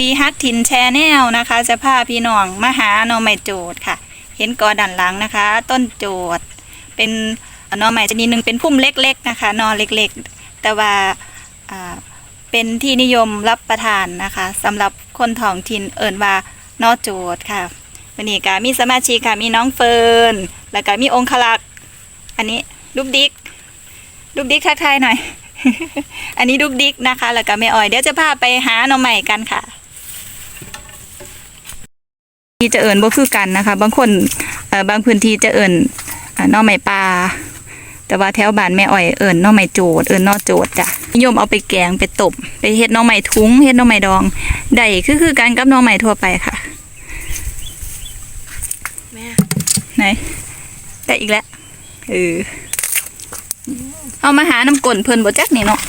ดีฮักทินแชแนลนะคะ จะพาพี่น้องมาหาหน่อไม้โจดค่ะ เห็นกอด้านหลังนะคะ ต้นโจดเป็นหน่อไม้ชนิดหนึ่งเป็นพุ่มเล็กๆนะคะนอเล็กๆ แต่ว่าเป็นที่นิยมรับประทานนะคะสำหรับคนท้องถิ่นเอิ่นว่านอโจดค่ะวันนี้ก็มีสมาชิกค่ะมีน้องเฟิร์นแล้วก็มีองคลักษ์อันนี้ลูกดิกลูกดิกทักทายหน่อยอันนี้ดุกดิกนะคะ แล้วก็แม่อ้อย เดี๋ยวจะพาไปหาหน่อใหม่กันค่ะ ที่จะเอิ่นบ่คือกันนะคะ บางคนเอ่อบางพื้นที่จะเอิ่นอ่าหน่อใหม่ปลาแต่ว่าแถวบ้านแม่อ้อยเอิ่นหน่อใหม่โจดเอิ่นหน่อโจดจ้ะนิยมเอาไปแกงไปตบไปเฮ็ดหน่อใหม่ทุ้งเฮ็ดหน่อใหม่ดองได้คือคือกันกับหน่อใหม่ทั่วไปค่ะแม่ไหนได้อีกแล้วเออเอามาหาน้ำกลนเพิ่นบ่จักนี่เนาะ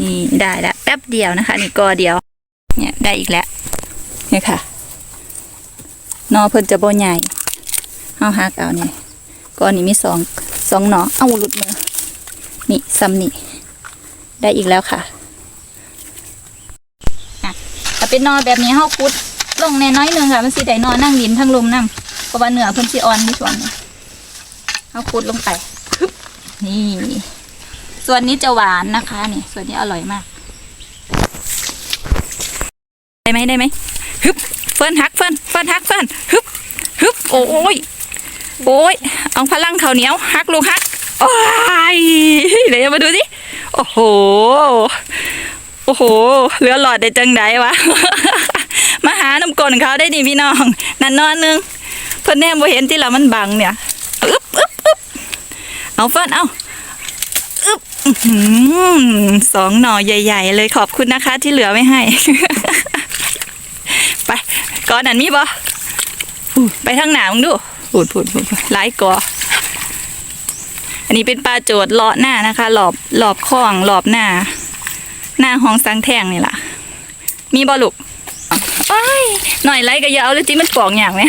นี่ได้แล้วแป๊บเดียวนะคะ นี่กอเดียว เนี่ยได้อีกแล้ว เนี่ยค่ะนอเพิ่นจะบ่ใหญ่เอาหักเอานี่ก้อนนี้มีสองสองหนอเอาหลุดมือนี่ซ้ำนี่ได้อีกแล้วค่ะอะถ้าเป็นนอแบบนี้เฮาคุดลงในน้อยนึงค่ะ มันสิได้นอนนั่งดินทั้งลมน้ำเพราะว่าเหนือเพิ่นสิอ่อนที่ส่วนนี้เอาขุดลงไปนี่ส่วนนี้จะหวานนะคะนี่ส่วนนี้อร่อยมาก ได้ไหมได้ไหม ฮึบเฟินฮักเฟินเฟินฮักเฟินฮึบฮึบโอ้ยโอ้ยเอาพลังเขาเหนียวฮักลูกฮักโอ้ยเดี๋ยวมาดูสิโอ้โหโอ้โหเหลือหลอดได้จังไดวะมาหาน้ำกลนเขาได้ดิพี่น้องนั่นนอนหนึงเพิ่นแน่บ่เห็นที่ละมันบังเนี่ยอึ๊บอึ๊บอึ๊บเอาเฟินเอาอึ๊บอื้อหือสองหน่อใหญ่ ๆ เลยขอบคุณนะคะที่เหลือไม่ให้ ไปก่อนนั้นมีบ่อู้ไปทางหนามึงดูพูดพูดพูดหลายกออันนี้เป็นปลาโจดเลาะหน้านะคะหลอบหลอบข้องหลอบหน้า หน้าห้องสังแทงนี่ล่ะ มีบ่ลูกโอ้ยหน่อยไรก็อย่าเอาเลยจิมันปอกอย่างไหม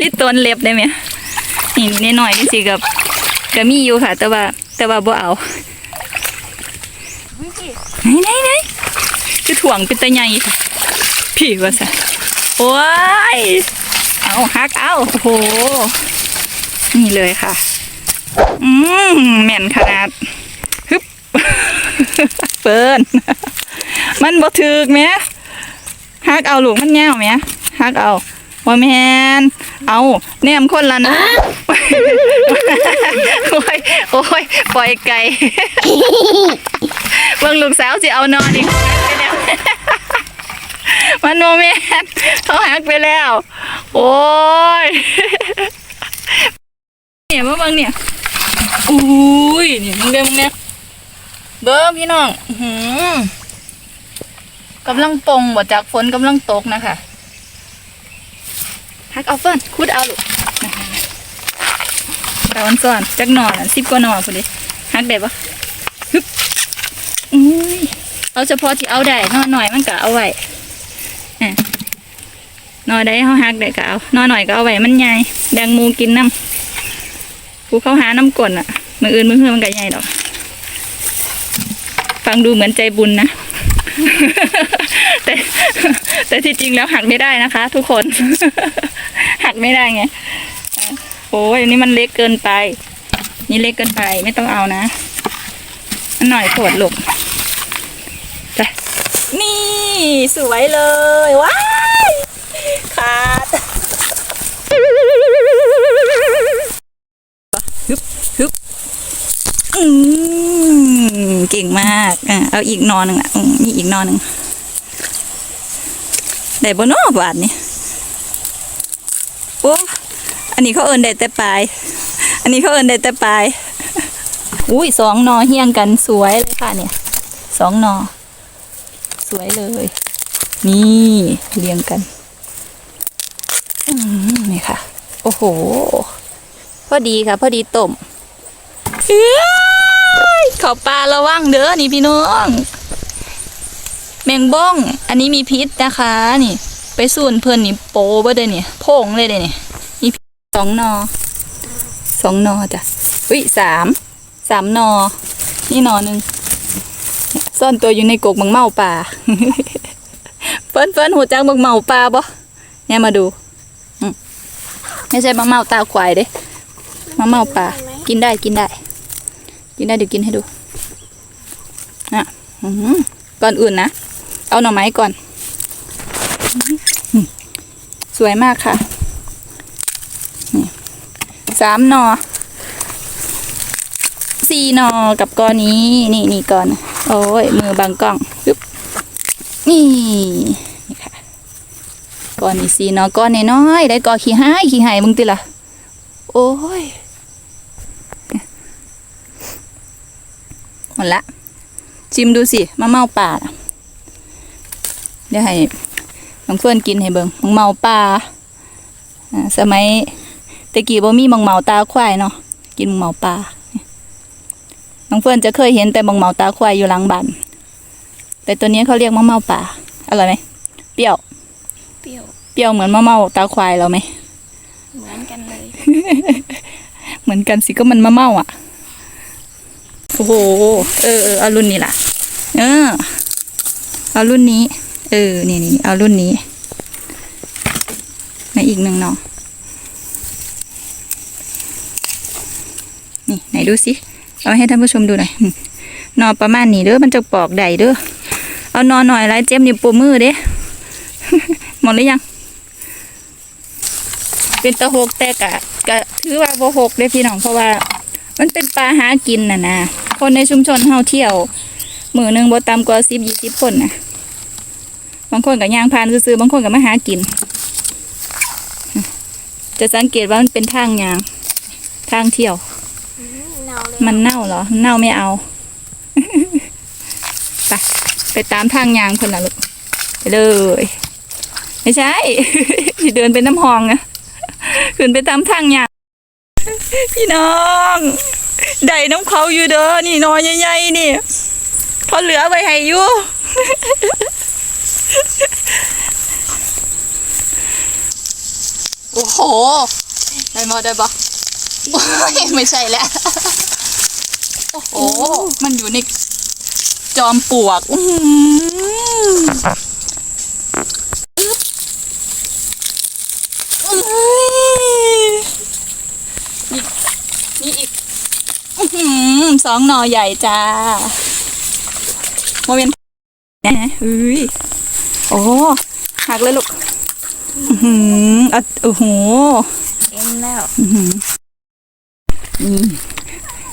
ลิตนเล็บได้ไหมนี่นี่หน่อยนี่สิกับก็มีอยู่ค่ะ แต่ว่า แต่ว่าบ่เอาไหนไหนไหนคือถ่วงเป็นตะไงค่ะ พี่ว่าซะโอ้ยเอาฮักเอาโอ้โห นี่เลยค่ะ อืมแม่นขนาดฮึบเฟิร์นมันบ่ถึกแหม่ฮักเอาลูกมันแง่วแหม่ฮักเอาว่าแมนเอาแนมคนละนะโอ้ยโอ้ยปล่อยไก่เบิ่งลูกสาวสิเอานอนอีกไปแล้ว มันโมแมนเขาหักไปแล้ว โอ้ยเนี่ยมาบิ่งเนี่ยอุ้ยเนี่ยมึงเด้มึงเนี่ยเบิ้งพี่น้องหือกำลังปงบ่จากฝนกำลังตกนะคะฮักเอาเฟิร์นคุดเอาลูกเราอันซ่อนจักหนอนสิบกว่าหนอนพอดีฮักได้ปะฮึบอุ้ยเอาเฉพาะที่เอาได้หนอนหน่อยมันก็เอาไว้ นอนได้เขาฮักได้ก็เอาหนอนหน่อยก็เอาไว้มันใหญ่แดงมูกินน้ำกูเข้าหาน้ำกลนอะมืออื่นมือเพื่อมันก็ใหญ่ดอก ฟังดูเหมือนใจบุญนะแต่แต่ที่จริงแล้วหักไม่ได้นะคะ ทุกคน หักไม่ได้ไงโอ้ยนนี้มันเล็กเกินไป นี่เล็กเกินไปไม่ต้องเอานะมันหน่อยปวดลูกจ้ะนี่สวยเลยว้า ดฮึบฮึบอืมเก่งมากอะเอาอีกนอนหนึ่งอะนี่อีกนอนหนึ่งได้บนอบาทนี่โอ้อันนี้เขาเอินได้แต่ปลาย อันนี้เขาเอินได้แต่ปลาย อุ้ยสองนอเฮียงกันสวยเลยค่ะเนี่ยสองนอ สวยเลย นี่เรียงกัน นี่ค่ะ โอ้โห พอดีค่ะ พอดีต้มเอ้ยขอปลาระวังเด้อนี่พี่น้อง แมงบ้อง อันนี้มีพิษนะคะ นี่ ไปสูนเพิ่นนี่โปเบ่ได้เนี่ยโพงเลยเด้เนี่ยมีพิษสองนอสองนอจ้ะอุ้ยสามสามนอ นี่นอหนึ่งเนี่ยซ่อนตัวอยู่ในกกบังเมาป่าเฟิร์นเฟิร์นหัวจังบังเมาป่าบ่เนี่ยมาดูอืม ไม่ใช่บังเมาตาควายเด้บังเมาป่ากินได้กินได้ กินได้เดี๋ยวกินให้ดูอะก่อนอื่นนะ เอาหน่อไม้ก่อน สวยมากค่ะนี่สามหนอสี่หนอกับก้อนนี้ นี่นี่ก่อน โอ้ย มือบังกล้องปึ๊บนี่ ก้อนนี้สี่หนอก้อนน้อยๆได้กอขี้ห้ายขี้หายมึงติละโอ้ยหมดละ ชิมดูสิมะเมาป่าเดี๋ยวให้น้องเพื่อนกินให้เบิงมังเมาป่าอ่าสมัยตะกี้บ่มีมังเมาตาควายเนาะกินมังเมาป่าน้องเฟิร์นจะเคยเห็นแต่บังเมาตาควายอยู่หลังบ้านแต่ตัวนี้เขาเรียกมะเมาป่าอร่อยไหมเปรี้ยว เปรี้ยว เปรี้ยวเหมือนมะเมาตาควายเราไหม เหมือนกันเลย เหมือนกันสิก็มันมะเมาอะ โอ้โห เออเออเอารุ่นนี้ล่ะ เออ เอารุ่นนี้ เออ นี่นี่นี่เอารุ่นนี้ในอีกหนึ่งหน่อนี่ไหนดูสิ เอาให้ท่านผู้ชมดูหน่อยอืมหนอประมาณนี้เด้อ มันจะปอกใดเด้อ เอานอหน่อยไรเจ็บนิ้วโป้มือเด้ หมดหรือยัง เป็นตะหกแต่กะกะถือว่าบ่หกเด้พี่น้องเพราะว่า มันเป็นปลาหากินน่ะนะคนในชุมชนเฮาเที่ยวมือหนึ่งบ่ต่ำกว่าสิบยี่สิบคนนะบางคนก็ย่างพานซื้อๆบางคนก็มาหากิน จะสังเกตว่ามันเป็นทางยาง ทางเที่ยวเนาเลยมันเน่าเหรอ เน่าไม่เอาไปไปตามทางยางคนละลูกไปเลย ไม่ใช่สิเดินไปน้ำหองอะขึ้นไปตามทางยางพี่น้องได้น้ำเขาอยู่เด้อนี่นอนใหญ่ๆนี่เขาเหลือไว้ให้อยู่โอ้โห ได้มาได้ปะโอ้ยไม่ใช่แล้ว โอ้โห มันอยู่ในจอมปลวก อื้อหืออึ๊บอื้อ นี่นี่อีกอื้อหือสองหน่อใหญ่จ้าโมเมนต์นะเฮ้ยโอ้หักเลยลูกอือหืออะโอ้โหเต็มแล้ว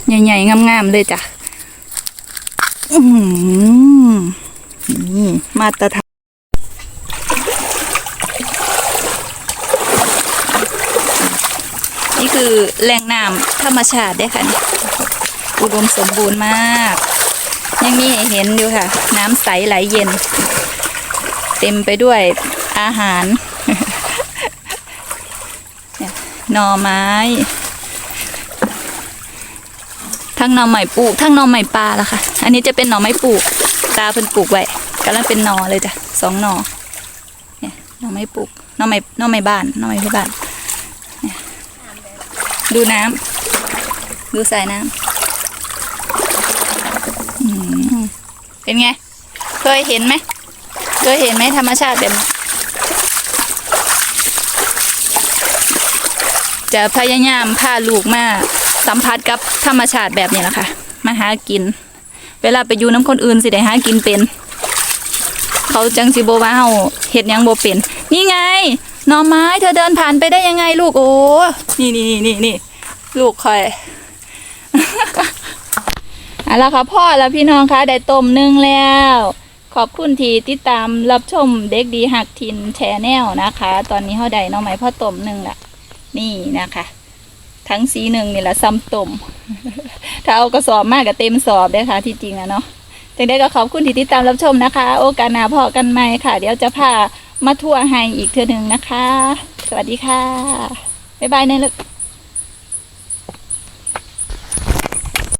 ใหญ่ๆงามๆเลยจ้ะอือหือนี่มาตรฐาน นี่คือแหล่งน้ำธรรมชาติเด้ค่ะ อุดมสมบูรณ์มาก ยังมีให้เห็นอยู่ค่ะ น้ำใสไหลเย็น เต็มไปด้วยอาหารเนี่ยหน่อไม้ ทั้งหน่อไม้ปลูก ทั้งหน่อไม้ปลาละค่ะ อันนี้จะเป็นหน่อไม้ปลูก ตาเพิ่นปลูกไว้กำลังเป็นหน่อเลยจ้ะสองหน่อเนี่ยหน่อไม้ปลูกหน่อไม้หน่อไม้บ้านหน่อไม้ที่บ้าน ดูน้ำดูสายน้ำเป็นไง เคยเห็นไหมเคยเห็นไหมธรรมชาติแบบนี้จะพยายามพาลูกมาสัมผัสกับธรรมชาติแบบนี้แหละค่ะ มาหากิน เวลาไปอยู่น้ำคนอื่นสิได้หากินเป็น เขาจังสิโบว่าเฮาเฮ็ดยังโบเป็น นี่ไง หน่อไม้เธอเดินผ่านไปได้ยังไงลูกโอ้นี่นี่นี่นี่นี่ลูกคอยเอาละค่ะพ่อแล้วพี่น้องคะได้ต้มนึ่งแล้ว ขอบคุณที่ติดตามรับชมเด็กดีหักทินแชแนลนะคะ ตอนนี้เฮาได้น่องไม้พ่อต้มนึ่งละนี่นะคะ ทั้งสีหนึ่งนี่แหละซ้ำต้มถ้าเอากระสอบมากก็เต็มสอบได้ค่ะ ที่จริงอะเนาะจังได้ก็ขอบคุณที่ติดตามรับชมนะคะ โอกาสหน้าพอกันใหม่ค่ะ เดี๋ยวจะพา มาทัวร์ให้อีกเทื่อหนึ่งนะคะ สวัสดีค่ะ บ๊ายบายนะลูก